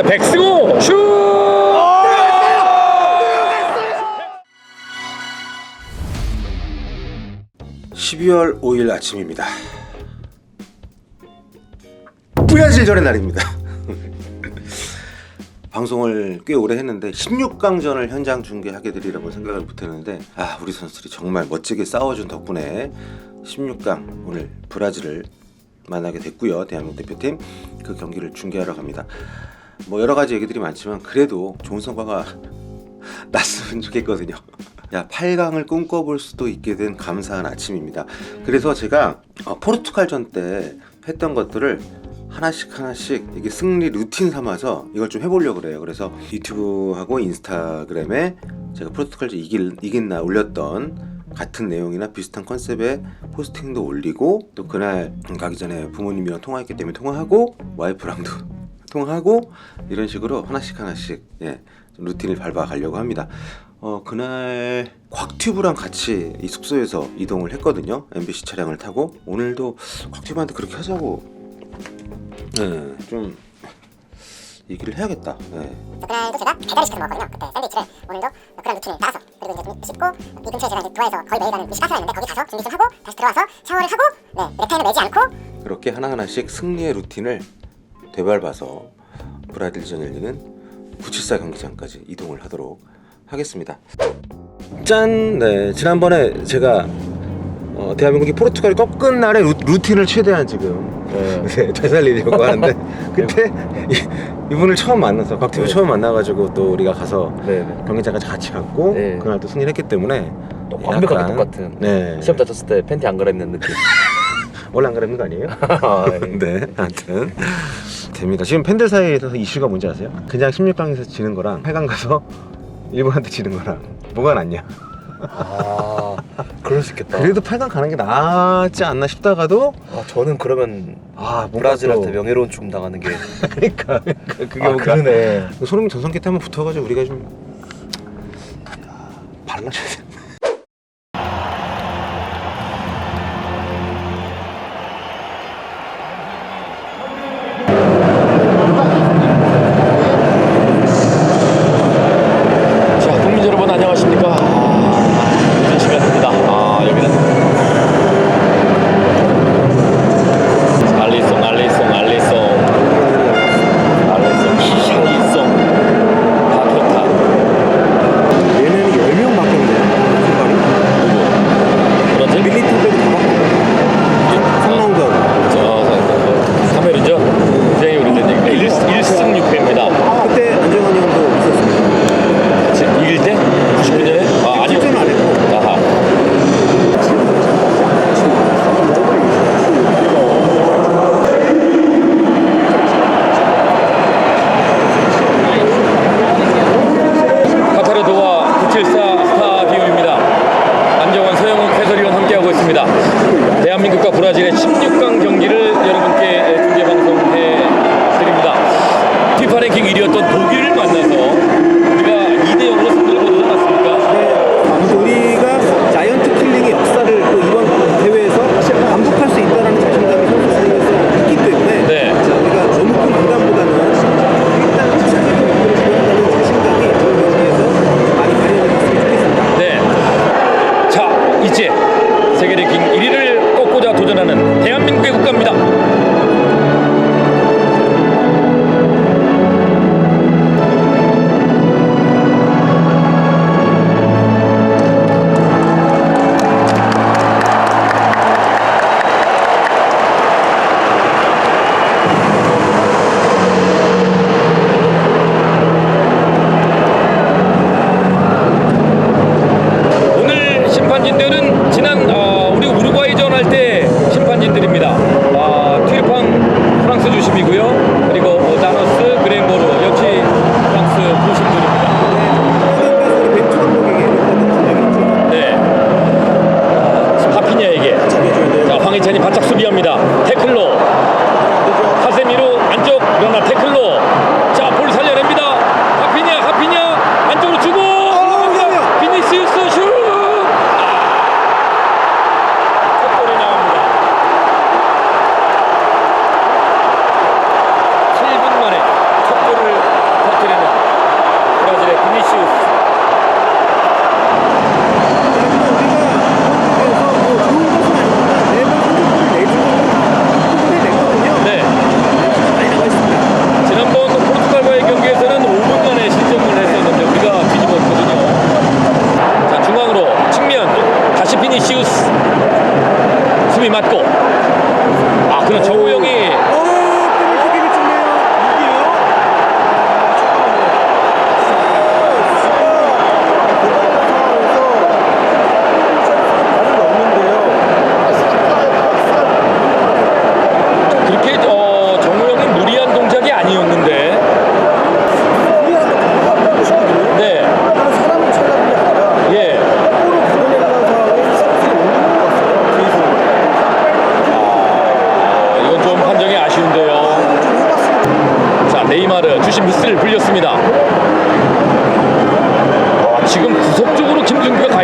갑니다. 백승호 슛! 12월 5일 아침입니다. 브라질전의 날입니다. 방송을 꽤 오래 했는데 16강전을 현장 중계하게 되리라고 생각을 못했는데 아 우리 선수들이 정말 멋지게 싸워준 덕분에 16강 오늘 브라질을 만나게 됐고요 대한민국 대표팀 그 경기를 중계하러 갑니다 뭐 여러 가지 얘기들이 많지만 그래도 좋은 성과가 났으면 좋겠거든요. 야, 8강을 꿈꿔볼 수도 있게 된 감사한 아침입니다. 그래서 제가 어, 포르투갈전 때 했던 것들을 하나씩 하나씩 이게 승리 루틴 삼아서 이걸 좀 해보려고 그래요. 그래서 유튜브하고 인스타그램에 제가 포르투갈전 이길, 이긴 날 올렸던 같은 내용이나 비슷한 컨셉의 포스팅도 올리고 또 그날 가기 전에 부모님이랑 통화했기 때문에 통화하고 와이프랑도 통하고 이런 식으로 하나씩 하나씩 예, 좀 루틴을 밟아 가려고 합니다. 어 그날 곽튜브랑 같이 이 숙소에서 이동을 했거든요. MBC 차량을 타고 오늘도 곽튜브한테 그렇게 하자고 예, 좀 얘기를 해야겠다. 예. 그날도 제가 배달을 시켜서 먹었거든요. 그때 샌드위치를 오늘도 그런 루틴을 따라서 그리고 이제 좀 씻고 이 근처에 제가 이제 좋아해서 거의 매일 가는 미식 카페가 있는데 거기 가서 준비 좀 하고 다시 들어와서 샤워를 하고 네 넥타이는 매지 않고 그렇게 하나하나씩 승리의 루틴을 되밟아서 브라질전 열리는 974 경기장까지 이동을 하도록 하겠습니다. 짠! 네, 지난번에 제가 어, 대한민국이 포르투갈을 꺾은 날의 루, 루틴을 최대한 지금 네. 네, 되살리려고 하는데 그때 이, 이분을 처음 만나서 곽티브 네. 처음 만나가지고 또 우리가 가서 네, 네. 경기장까지 같이 갔고 네. 그날 또 승리를 했기 때문에 완벽하게 약간, 똑같은 네. 시험 다쳤을 때 팬티 안 갈아입는 느낌. 원래 안 그랬는 거 아니에요? 아, 예. 네, 아무튼 됩니다. 지금 팬들 사이에서 이슈가 뭔지 아세요? 그냥 16강에서 지는 거랑 8강 가서 일본한테 지는 거랑 뭐가 낫냐? 아, 그럴 수 있겠다. 그래도 8강 가는 게 낫지 않나 싶다가도 아, 저는 그러면 아 뭔가 브라질한테 또- 명예로운 죽음 당하는 게. 그러니까, 그러니까 그게 아, 뭔가 그러네. 손흥민 전성기 때 한번 붙어가지고 우리가 좀 발라줘야 돼. 자, 황희찬이 바짝 수비합니다. 비시우스. 수비 맞고. 아 그냥 정우영이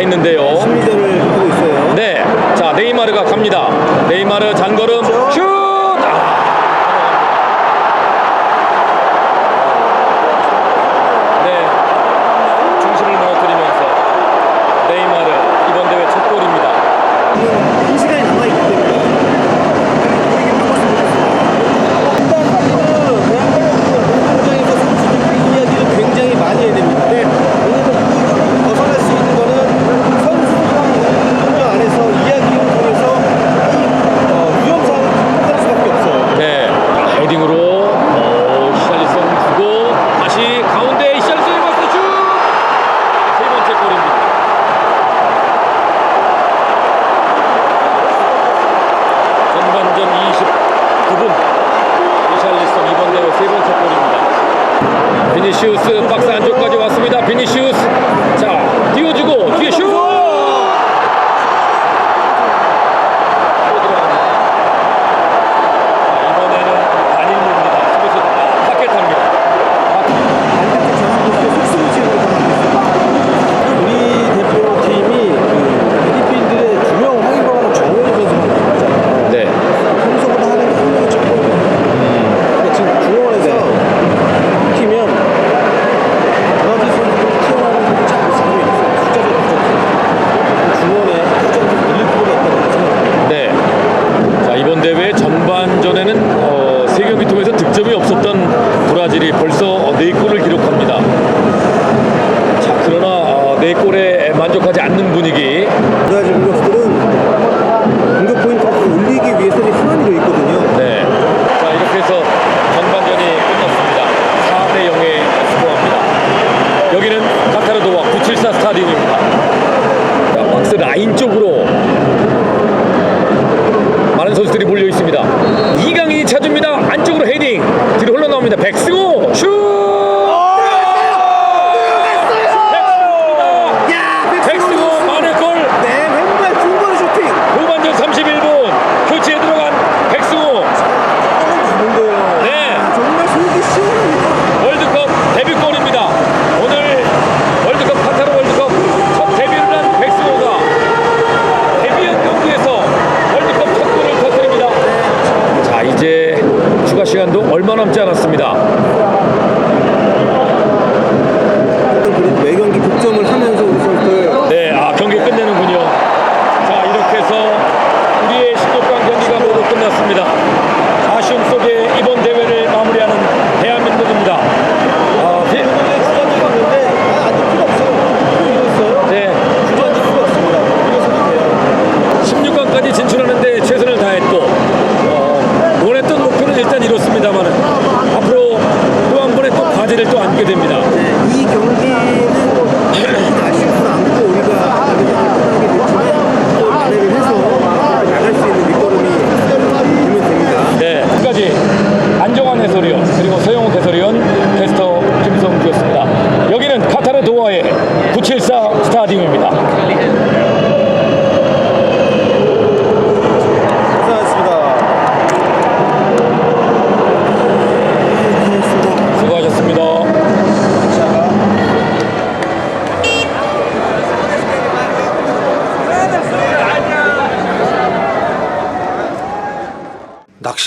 있는데요. 수비전을 하고 있어요. 네. 자, 네이마르가 갑니다. 네이마르 잔거르 issues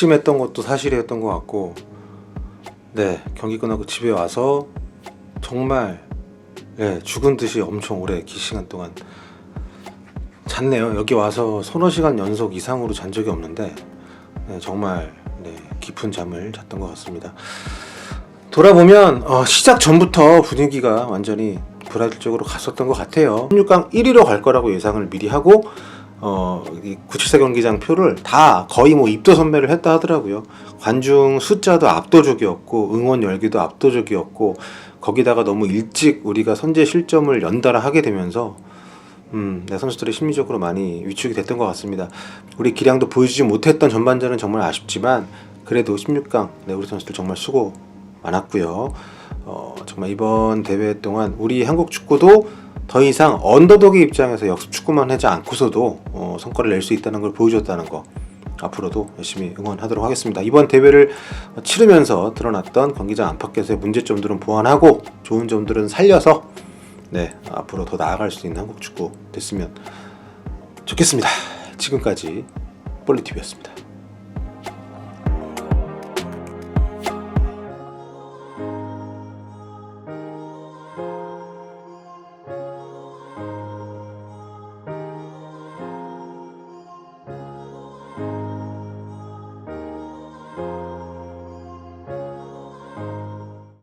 극심했던 것도 사실이었던 것 같고 네 경기 끝나고 집에 와서 정말 예, 죽은 듯이 엄청 오래 긴 시간 동안 잤네요. 여기 와서 서너 시간 연속 이상으로 잔 적이 없는데 네, 정말 네, 깊은 잠을 잤던 것 같습니다. 돌아보면 어, 시작 전부터 분위기가 완전히 브라질 쪽으로 갔었던 것 같아요. 16강 1위로 갈 거라고 예상을 미리 하고 어, 이 구칠사 경기장 표를 다 거의 뭐 입도 선매를 했다 하더라고요. 관중 숫자도 압도적이었고 응원 열기도 압도적이었고 거기다가 너무 일찍 우리가 선제 실점을 연달아 하게 되면서 음, 내 선수들이 심리적으로 많이 위축이 됐던 것 같습니다. 우리 기량도 보여주지 못했던 전반전은 정말 아쉽지만 그래도 16강 네, 우리 선수들 정말 수고 많았고요. 어, 정말 이번 대회 동안 우리 한국 축구도 더 이상 언더독의 입장에서 역습 축구만 하지 않고서도 어, 성과를 낼 수 있다는 걸 보여줬다는 거 앞으로도 열심히 응원하도록 하겠습니다. 이번 대회를 치르면서 드러났던 경기장 안팎에서의 문제점들은 보완하고 좋은 점들은 살려서 네 앞으로 더 나아갈 수 있는 한국 축구 됐으면 좋겠습니다. 지금까지 볼리TV였습니다.